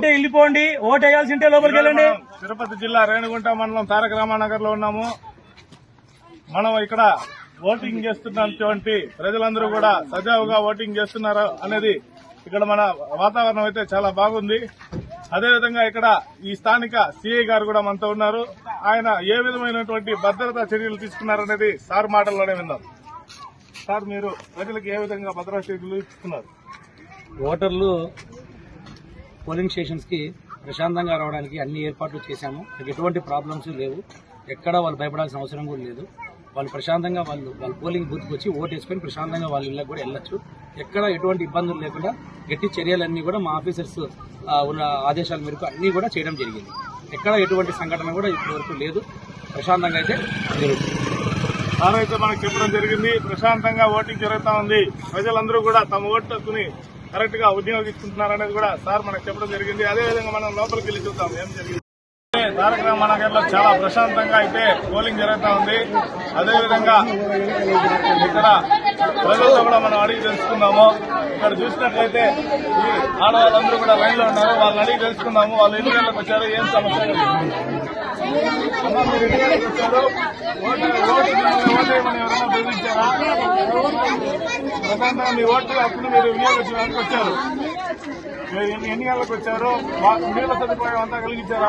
ఉంటే వెళ్ళిపోండి. ఓటు వేయాల్సి ఉంటే లోపలికి వెళ్ళండి. తిరుపతి జిల్లా రేణిగుంట మండలం తారక రామానగర్లో ఉన్నాము. మనం ఇక్కడ ఓటింగ్ చేస్తున్నటువంటి ప్రజలందరూ కూడా సజావుగా ఓటింగ్ చేస్తున్నారు అనేది ఇక్కడ మన వాతావరణం అయితే చాలా బాగుంది. అదేవిధంగా ఇక్కడ ఈ స్థానిక సిఐ గారు కూడా మనతో ఉన్నారు. ఆయన ఏ విధమైనటువంటి భద్రతా చర్యలు తీసుకున్నారనేది సార్ మాటల్లోనే విందాం సార్ మీరు ప్రజలకు ఏ విధంగా భద్రతా చర్యలు తీసుకున్నారు? ఓటర్లు పోలింగ్ స్టేషన్స్కి ప్రశాంతంగా రావడానికి అన్ని ఏర్పాట్లు చేశాము. ఎటువంటి ప్రాబ్లమ్స్ లేవు. ఎక్కడ వాళ్ళు భయపడాల్సిన అవసరం కూడా లేదు. వాళ్ళు ప్రశాంతంగా వాళ్ళు వాళ్ళ పోలింగ్ బూత్కి వచ్చి ఓటు వేసుకొని ప్రశాంతంగా వాళ్ళ ఇళ్ళకి కూడా వెళ్ళొచ్చు. ఎక్కడ ఎటువంటి ఇబ్బందులు లేకుండా గట్టి చర్యలన్నీ కూడా మా ఆఫీసర్స్ ఉన్న ఆదేశాల మేరకు అన్నీ కూడా చేయడం జరిగింది. ఎక్కడ ఎటువంటి సంఘటన కూడా ఇప్పటివరకు లేదు. ప్రశాంతంగా అయితే జరుగుతుంది. అయితే మనకు చెప్పడం జరిగింది ప్రశాంతంగా ఓటింగ్ జరుగుతూ ఉంది. ప్రజలందరూ కూడా తమ ఓటు హక్కుని కరెక్ట్గా వినియోగించుకుంటున్నారనేది కూడా సార్ మనకు చెప్పడం జరిగింది. అదే విధంగా మనం లోపలికి వెళ్ళి చూద్దాం ఏం జరిగింది. తారక రామానగర్లో చాలా ప్రశాంతంగా అయితే పోలింగ్ జరుగుతూ ఉంది. అదే విధంగా ఇక్కడ ప్రజలతో కూడా మనం అడిగి తెలుసుకుందాము. ఇక్కడ చూసినట్లయితే ఈ ఆడవాళ్ళందరూ కూడా లైన్లో ఉన్నారు. వాళ్ళని అడిగి తెలుసుకుందాము. వాళ్ళు ఎన్ని గంటలకు వచ్చారు? ఏం సమస్య? ఎన్ని గంటలకు వచ్చారు? ఓటు ఓటు ఎవరైనా బెదిరించారా ప్రశాంతంగా మీ ఓటు హక్కును మీరు వినియోగించడానికి వచ్చారు. మీరు ఎన్ని ఎన్ని గంటలకు వచ్చారో వా- నీళ్ళ సదుపాయం అంతా కలిగించారా?